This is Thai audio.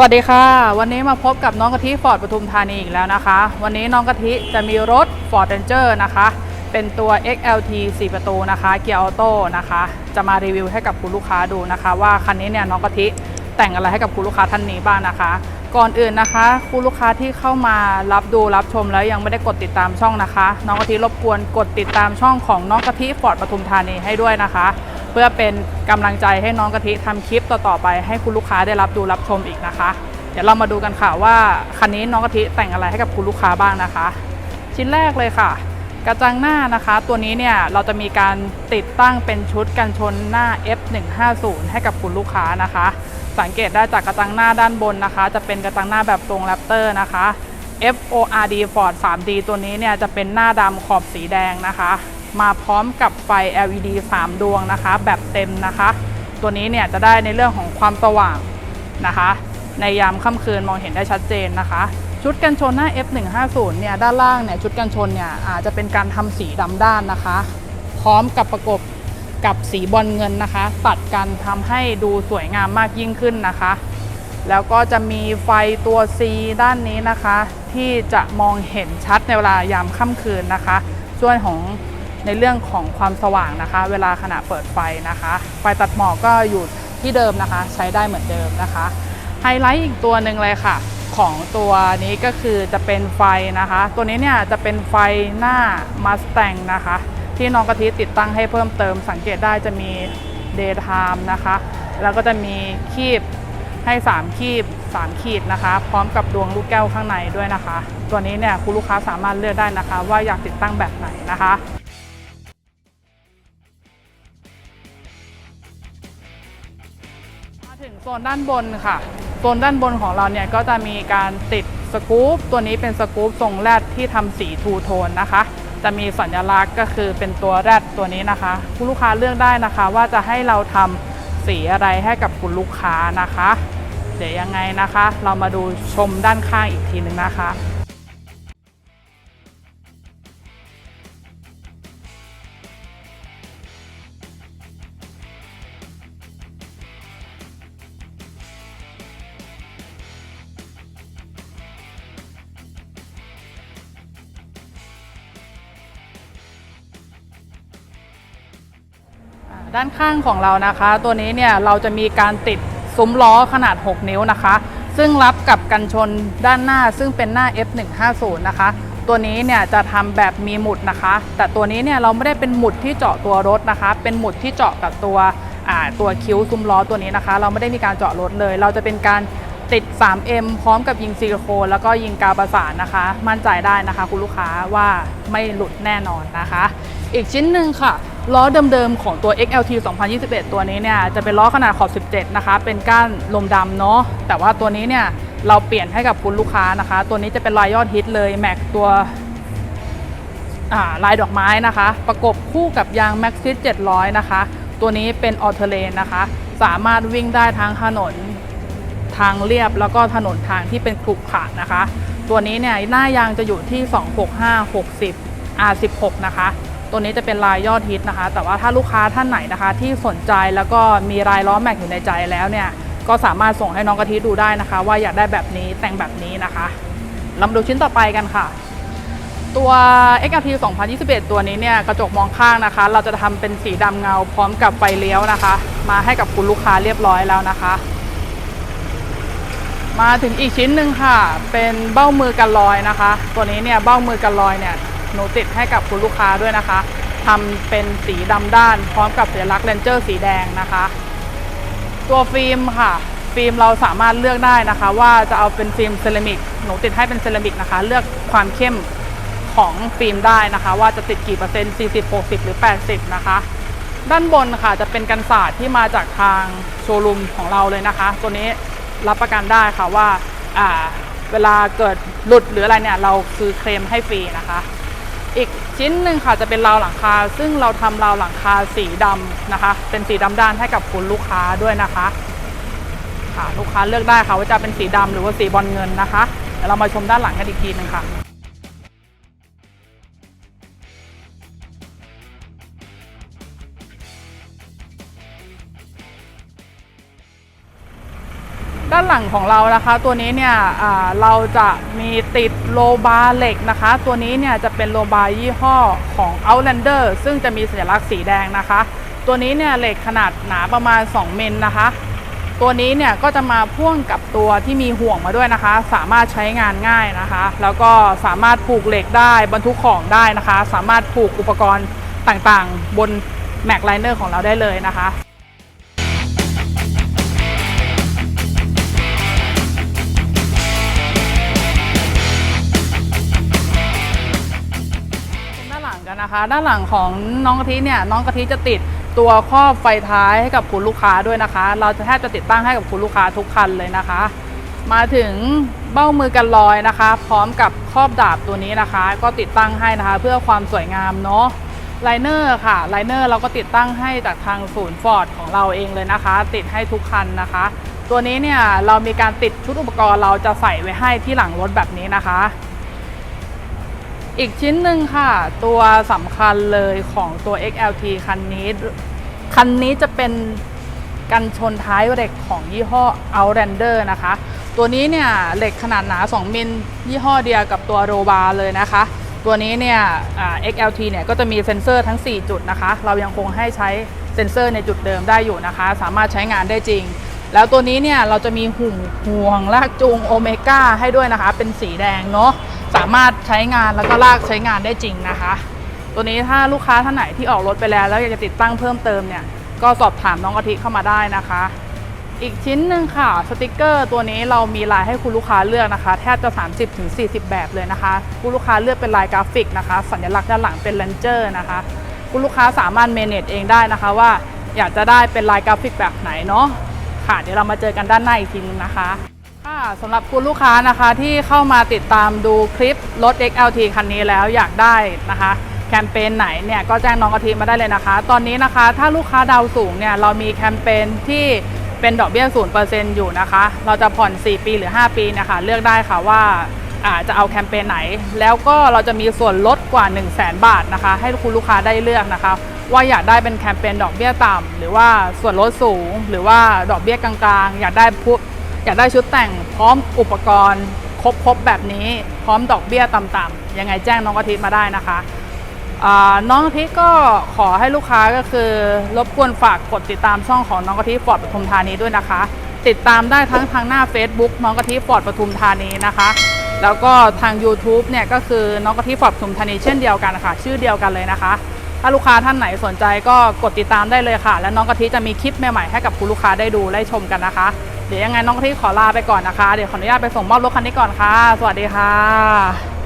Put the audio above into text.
วัสดีค่ะ วันนี้มาพบกับน้องกะทิฟอร์ดปทุมธานีอีกแล้วนะคะ วันนี้น้องกะทิจะมีรถ Ford Ranger นะคะ เป็นตัว XLT 4 ประตูนะคะเกียร์ออโต้นะคะ จะมารีวิวให้กับคุณลูกค้าดูนะคะ ว่าคันนี้เนี่ยน้องกะทิแต่งอะไรให้กับคุณลูกค้าท่านนี้บ้างนะคะ ก่อนอื่นนะคะ คุณลูกค้าที่เข้ามารับดูรับชมแล้วยังไม่ได้กดติดตามช่องนะคะ น้องกะทิรบกวนกดติดตามช่องของน้องกะทิฟอร์ดปทุมธานีให้ด้วยนะคะ เพื่อเป็นกำลังใจให้น้องกะทิทำคลิปต่อๆไป ให้คุณลูกค้าได้รับดูรับชมอีกนะคะ เดี๋ยวเรามาดูกันค่ะว่าคันนี้น้องกะทิแต่งอะไรให้กับคุณลูกค้าบ้างนะคะ ชิ้นแรกเลยค่ะ กระจังหน้านะคะ ตัวนี้เนี่ยเราจะมีการติดตั้งเป็นชุดกันชนหน้า F150 ให้กับคุณลูกค้านะคะ สังเกตได้จากกระจังหน้าด้านบนนะคะ จะเป็นกระจังหน้าแบบทรงแรปเตอร์นะคะ FORD Ford 3D ตัวนี้เนี่ยจะเป็นหน้าดำขอบสีแดงนะคะ มาพร้อมกับไฟ LED 3 ดวงนะคะ แบบเต็มนะคะ ตัวนี้เนี่ยจะได้ในเรื่องของความสว่างนะคะ ในยามค่ำคืนมองเห็นได้ชัดเจนนะคะ ชุดกันชนหน้า F150 เนี่ยด้านล่างเนี่ยชุดกันชนเนี่ยอาจจะเป็นการทำสีดำด้านนะคะ พร้อมกับประกบกับสีบอลเงินนะคะ ตัดกันทำให้ดูสวยงามมากยิ่งขึ้นนะคะ แล้วก็จะมีไฟตัว C ด้านนี้นะคะ ที่จะมองเห็นชัดในเวลายามค่ำคืนนะคะ ช่วยของ ในเรื่องของความสว่างนะคะ เวลาขณะเปิดไฟนะคะ ไฟตัดหมอกก็อยู่ที่เดิมนะคะ ใช้ได้เหมือนเดิมนะคะไฮไลท์อีกตัวหนึ่งเลยค่ะ ของตัวนี้ก็คือจะเป็นไฟนะคะ ตัวนี้เนี่ยจะเป็นไฟหน้า Mustang นะคะ ที่น้องกะทิติดตั้งให้เพิ่มเติมสังเกตได้จะมี Daytime นะคะ แล้วก็จะมีคีบให้ 3 คีบ 3 ขีดนะคะ พร้อมกับดวงลูกแก้วข้างในด้วยนะคะ ตัวนี้เนี่ยคุณลูกค้าสามารถเลือกได้นะคะ ว่าอยากติดตั้งแบบไหนนะคะ โซนด้านบนค่ะ โซนด้านบนของเราเนี่ยก็จะมีการติดสกู๊ปตัวนี้เป็นสกู๊ปทรงแรดที่ทำสีทูโทนนะคะ จะมีสัญลักษณ์ก็คือเป็นตัวแรดตัวนี้นะคะ คุณลูกค้าเลือกได้นะคะ ว่าจะให้เราทำสีอะไรให้กับคุณลูกค้านะคะ เดี๋ยวยังไงนะคะ เรามาดูชมด้านข้างอีกทีหนึ่งนะคะ ด้านข้างของเรานะคะ ตัวนี้เนี่ยเราจะมีการติดซุ้มล้อขนาด 6 นิ้วนะคะ ซึ่งรับกับกันชนด้านหน้าซึ่งเป็นหน้า F150 นะคะ ตัวนี้เนี่ยจะทำแบบมีหมุดนะคะ แต่ตัวนี้เนี่ยเราไม่ได้เป็นหมุดที่เจาะตัวรถนะคะ เป็นหมุดที่เจาะกับตัวอ่าตัวคิ้วซุ้มล้อตัวนี้นะคะ เราไม่ได้มีการเจาะรถเลย เราจะเป็นการติด 3M พร้อมกับยิงซิลิโคนแล้วก็ยิงกาวประสานนะคะ มั่นใจได้นะคะ คุณลูกค้าว่าไม่หลุดแน่นอนนะคะ อีกชิ้นหนึ่งค่ะ ล้อเดิมๆของตัว XLT 2021 ตัวนี้เนี่ยจะเป็นล้อขนาดขอบ 17 นะคะ เป็นก้านลมดำเนาะแต่ว่าตัวนี้เนี่ยเราเปลี่ยนให้กับคุณลูกค้านะคะ ตัวนี้จะเป็นลายยอดฮิตเลยแม็กตัวาลายดอกไม้นะคะ ประกบคู่กับยาง Maxxis 700 นะคะ ตัวนี้เป็นออเทเลนนะคะ สามารถวิ่งได้ทั้งถนนทางเรียบแล้วก็ถนนทางที่เป็นขรุขระนะคะ ตัวนี้เนี่ยหน้ายางจะอยู่ที่ 265 60 R16 นะคะ ตัวนี้จะเป็นลายยอดฮิตนะคะ แต่ว่าถ้าลูกค้าท่านไหนนะคะ ที่สนใจแล้วก็มีลายล้อแม็กอยู่ในใจแล้วเนี่ย ก็สามารถส่งให้น้องกะทิดูได้นะคะ ว่าอยากได้แบบนี้แต่งแบบนี้นะคะเรามาดูชิ้นต่อไปกันค่ะ ตัว XRT 2021 ตัวนี้เนี่ยกระจกมองข้างนะคะ เราจะทำเป็นสีดำเงาพร้อมกับไฟเลี้ยวนะคะ มาให้กับคุณลูกค้าเรียบร้อยแล้วนะคะมาถึงอีกชิ้นหนึ่งค่ะ เป็นเบ้ามือกันรอยนะคะ ตัวนี้เนี่ยเบ้ามือกันรอยเนี่ย หนูติดให้กับคุณลูกค้าด้วยนะคะทำเป็นสีดำด้าน พร้อมกับสัญลักษณ์เลนเจอร์สีแดงนะคะ ตัวฟิล์มค่ะ ฟิล์มเราสามารถเลือกได้นะคะ ว่าจะเอาเป็นฟิล์มเซรามิกหนูติดให้เป็นเซรามิกนะคะ เลือกความเข้มของฟิล์มได้นะคะ ว่าจะติดกี่เปอร์เซ็นต์40 60 หรือ 80 นะคะ ด้านบนค่ะจะเป็นกันศาสตร์ที่มาจากทางโชว์รูมของเราเลยนะคะ ตัวนี้รับประกันได้ค่ะว่าอ่าเวลาเกิดหลุดหรืออะไรเนี่ยเราคือเคลมให้ฟรีนะคะ อีกชิ้นหนึ่งค่ะจะเป็นราวหลังคา ซึ่งเราทำราวหลังคาสีดำนะคะ เป็นสีดำด้านให้กับคุณลูกค้าด้วยนะคะค่ะลูกค้าเลือกได้ค่ะว่าจะเป็นสีดำหรือว่าสีบอลเงินนะคะเดี๋ยวเรามาชมด้านหลังกันอีกทีหนึงค่ะ ด้านหลังของเรานะคะ ตัวนี้เนี่ยเราจะมีติดโลบาเหล็กนะคะ ตัวนี้เนี่ยจะเป็นโลบายี่ห้อของ Outlander ซึ่งจะมีสัญลักษณ์สีแดงนะคะ ตัวนี้เนี่ยเหล็กขนาดหนาประมาณ 2 เมิลนะคะ ตัวนี้เนี่ยก็จะมาพ่วงกับตัวที่มีห่วงมาด้วยนะคะ สามารถใช้งานง่ายนะคะ แล้วก็สามารถผูกเหล็กได้บรรทุกของได้นะคะ สามารถผูกอุปกรณ์ต่างๆ บนแม็กไลเนอร์ของเราได้เลยนะคะ นะคะ ด้านหลังของน้องกะทิเนี่ยน้องกะทิจะติดตัวครอบไฟท้ายให้กับคุณลูกค้าด้วยนะคะ เราจะแทบจะติดตั้งให้กับคุณลูกค้าทุกคันเลยนะคะ มาถึงเบ้ามือกันลอยนะคะ พร้อมกับครอบดาบตัวนี้นะคะ ก็ติดตั้งให้นะคะ เพื่อความสวยงามเนาะไลเนอร์ค่ะไลเนอร์เราก็ติดตั้งให้จากทางศูนย์ฟอร์ดของเราเองเลยนะคะ ติดให้ทุกคันนะคะ ตัวนี้เนี่ยเรามีการติดชุดอุปกรณ์เราจะใส่ไว้ให้ที่หลังรถแบบนี้นะคะ อีกชิ้นหนึ่งค่ะ ตัวสำคัญเลยของตัว XLT คันนี้ คันนี้จะเป็นกันชนท้ายเหล็กของยี่ห้อ Outlander นะคะ ตัวนี้เนี่ยเหล็กขนาดหนา 2 มิลยี่ห้อเดียวกับตัวโรบาเลยนะคะ ตัวนี้เนี่ย XLT เนี่ยก็จะมีเซ็นเซอร์ทั้ง 4 จุดนะคะ เรายังคงให้ใช้เซ็นเซอร์ในจุดเดิมได้อยู่นะคะ สามารถใช้งานได้จริง แล้วตัวนี้เนี่ยเราจะมีหุ่งห่วงลากจูงโอเมก้าให้ด้วยนะคะ เป็นสีแดงเนาะ สามารถใช้งานแล้วก็ลากใช้งานได้จริงนะคะ ตัวนี้ถ้าลูกค้าท่านไหนที่ออกรถไปแล้ว แล้วอยากจะติดตั้งเพิ่มเติมเนี่ยก็สอบถามน้องกะทิเข้ามาได้นะคะ อีกชิ้นหนึ่งค่ะ สติกเกอร์ตัวนี้เรามีลายให้คุณลูกค้าเลือกนะคะ แทบจะ 30-40 แบบเลยนะคะ คุณลูกค้าเลือกเป็นลายกราฟิกนะคะ สัญลักษณ์ด้านหลังเป็นเลนเจอร์นะคะ คุณลูกค้าสามารถเมเนจเองได้นะคะว่าอยากจะได้เป็นลายกราฟิกแบบไหนเนาะค่ะเดี๋ยวเรามาเจอกันด้านหน้าอีกทีนึงนะคะ ค่ะสำหรับคุณลูกค้านะคะที่เข้ามาติดตามดูคลิปรถ XLT คันนี้แล้วอยากได้นะคะ แคมเปญไหนเนี่ยก็แจ้งน้องกะทิมาได้เลยนะคะ ตอนนี้นะคะถ้าลูกค้าดาวสูงเนี่ยเรามีแคมเปญที่เป็นดอกเบี้ย0%อยู่นะคะ เราจะผ่อน 4 ปีหรือ 5 ปีนะคะเลือกได้ค่ะว่าอาจะเอาแคมเปญไหน แล้วก็เราจะมีส่วนลดกว่า 1 0 0 0 0แบาทนะคะ ให้คุณลูกค้าได้เลือกนะคะ ว่าอยากได้เป็นแคมเปญดอกเบี้ยต่ำหรือว่าส่วนลดสูง หรือว่าดอกเบี้ยกลางๆ อยากได้พวก อยากได้ชุดแต่งพร้อมอุปกรณ์ ครบๆแบบนี้ พร้อมดอกเบี้ยต่ำๆยังไงแจ้งน้องกะทิมาได้นะคะน้องกะทิก็ขอให้ลูกค้าก็คือ รบกวนฝากกดติดตามช่องของน้องกะทิฟอร์ดปทุมธานีด้วยนะคะ ติดตามได้ทั้งทางหน้า Facebook น้องกะทิฟอร์ดปทุมธานีนะคะแล้วก็ทาง YouTube เนี่ยก็คือน้องกะทิฟอร์ดปทุมธานีเช่นเดียวกันค่ะ ชื่อเดียวกันเลยนะคะ ถ้าลูกค้าท่านไหนสนใจก็กดติดตามได้เลยค่ะ และน้องกะทิจะมีคลิปใหม่ๆให้กับคุณลูกค้าได้ดูได้ชมกันนะคะ เดี๋ยวยังไงน้องที่ขอลาไปก่อนนะคะ เดี๋ยวขออนุญาตไปส่งมอบรถคันนี้ก่อนค่ะ สวัสดีค่ะ